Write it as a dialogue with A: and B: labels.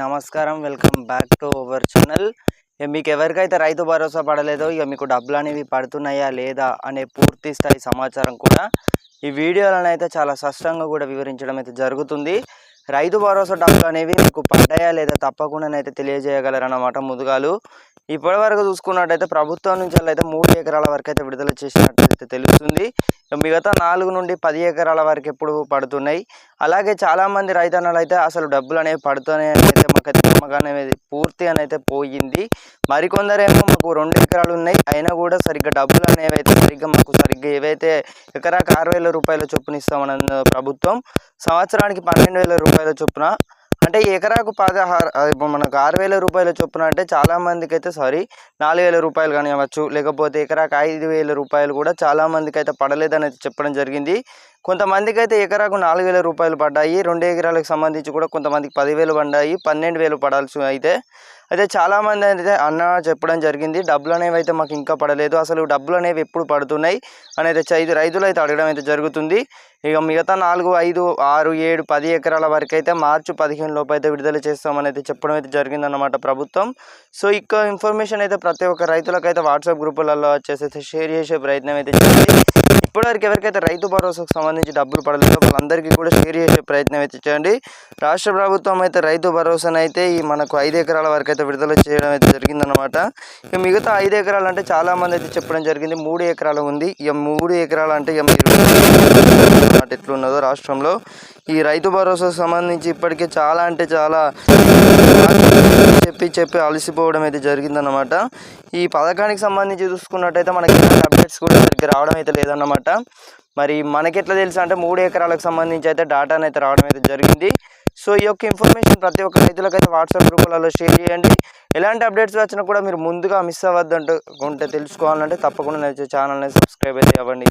A: నమస్కారం welcome back to our channel. ఇక మీకు ఎవరికైతే రైతు భరోసా పడలేదో ఇక మీకు డబ్బులు అనేవి పడుతున్నాయా లేదా అనే పూర్తి స్థాయి సమాచారం కూడా ఈ వీడియోలను అయితే చాలా స్పష్టంగా కూడా వివరించడం అయితే జరుగుతుంది. రైతు భరోసా డబ్బులు అనేవి మీకు పడ్డాయా లేదా తప్పకుండా అయితే తెలియజేయగలరన్నమాట ముదుగాలు. ఇప్పటి వరకు చూసుకున్నట్టయితే ప్రభుత్వం నుంచి అయితే మూడు ఎకరాల వరకు అయితే విడుదల చేసినట్టయితే తెలుస్తుంది. మిగతా నాలుగు నుండి పది ఎకరాల వరకు ఎప్పుడు పడుతున్నాయి. అలాగే చాలామంది రైతన్నలు అయితే అసలు డబ్బులు అనేవి పడుతున్నాయి అయితే మాకైతే నమ్మకం అనేది పూర్తి అయితే పోయింది. మరికొందరేమో మాకు రెండు ఎకరాలు ఉన్నాయి. అయినా కూడా సరిగ్గా డబ్బులు అనేవి అయితే సరిగ్గా మాకు సరిగ్గా ఏవైతే ఎకరాకు ఆరు వేల రూపాయల చొప్పున ఇస్తామన్న ప్రభుత్వం. సంవత్సరానికి పన్నెండు వేల రూపాయల చొప్పున అంటే ఎకరాకు పదహారు ఇప్పుడు మనకు ఆరు వేల రూపాయల చొప్పున అంటే చాలామందికి అయితే సారీ నాలుగు వేల రూపాయలు కానివ్వచ్చు లేకపోతే ఎకరాకు ఐదు వేల రూపాయలు కూడా చాలా మందికి అయితే పడలేదని చెప్పడం జరిగింది. కొంతమందికి అయితే ఎకరాకు నాలుగు వేల రూపాయలు పడ్డాయి. రెండు ఎకరాలకు సంబంధించి కూడా కొంతమందికి పదివేలు పడ్డాయి. పన్నెండు వేలు పడాల్సి అయితే అయితే చాలామంది అయితే అన్న చెప్పడం జరిగింది. డబ్బులు అనేవి అయితే మాకు ఇంకా పడలేదు. అసలు డబ్బులు అనేవి ఎప్పుడు పడుతున్నాయి అనేది ఐదు రైతులు అయితే అడగడం అయితే జరుగుతుంది. ఇక మిగతా నాలుగు ఐదు ఆరు ఏడు పది ఎకరాల వరకు అయితే మార్చి పదిహేను లోపు అయితే విడుదల చేస్తామని అయితే చెప్పడం అయితే జరిగిందన్నమాట ప్రభుత్వం. సో ఇక ఇన్ఫర్మేషన్ అయితే ప్రతి ఒక్క రైతులకైతే వాట్సాప్ గ్రూపులలో వచ్చేసి షేర్ చేసే ప్రయత్నం అయితే చేయండి. ఇప్పటివరకు ఎవరికైతే రైతు భరోసాకు సంబంధించి డబ్బులు పడలేదో వాళ్ళందరికీ కూడా షేర్ చేసే ప్రయత్నం అయితే చేయండి. రాష్ట్ర ప్రభుత్వం అయితే రైతు భరోసాను అయితే ఈ మనకు ఐదు ఎకరాల వరకు అయితే విడుదల చేయడం అయితే జరిగిందనమాట ఇక మిగతా ఐదు ఎకరాలు అంటే చాలామంది అయితే చెప్పడం జరిగింది. మూడు ఎకరాలు ఉంది. ఇక మూడు ఎకరాలు అంటే ఇక మీరు ఎట్లున్నదో రాష్ట్రంలో. ఈ రైతు భరోసాకు సంబంధించి ఇప్పటికే చాలా అంటే చాలా చెప్పి చెప్పి అలసిపోవడం అయితే జరిగిందన్నమాట. ఈ పథకానికి సంబంధించి చూసుకున్నట్టయితే మనకి ఎలాంటి అప్డేట్స్ కూడా సరిగ్గా రావడం అయితే లేదన్నమాట. మరి మనకి ఎట్లా తెలుసు అంటే మూడు ఎకరాలకు సంబంధించి అయితే డాటాను అయితే రావడం అయితే జరిగింది. సో ఈ యొక్క ఇన్ఫర్మేషన్ ప్రతి ఒక్క రైతులకైతే వాట్సాప్ గ్రూపులలో షేర్ చేయండి. ఎలాంటి అప్డేట్స్ వచ్చినా కూడా మీరు ముందుగా మిస్ అవ్వద్దంటూ ఉంటే తెలుసుకోవాలంటే తప్పకుండా ఛానల్ని సబ్స్క్రైబ్ అయితే అవ్వండి.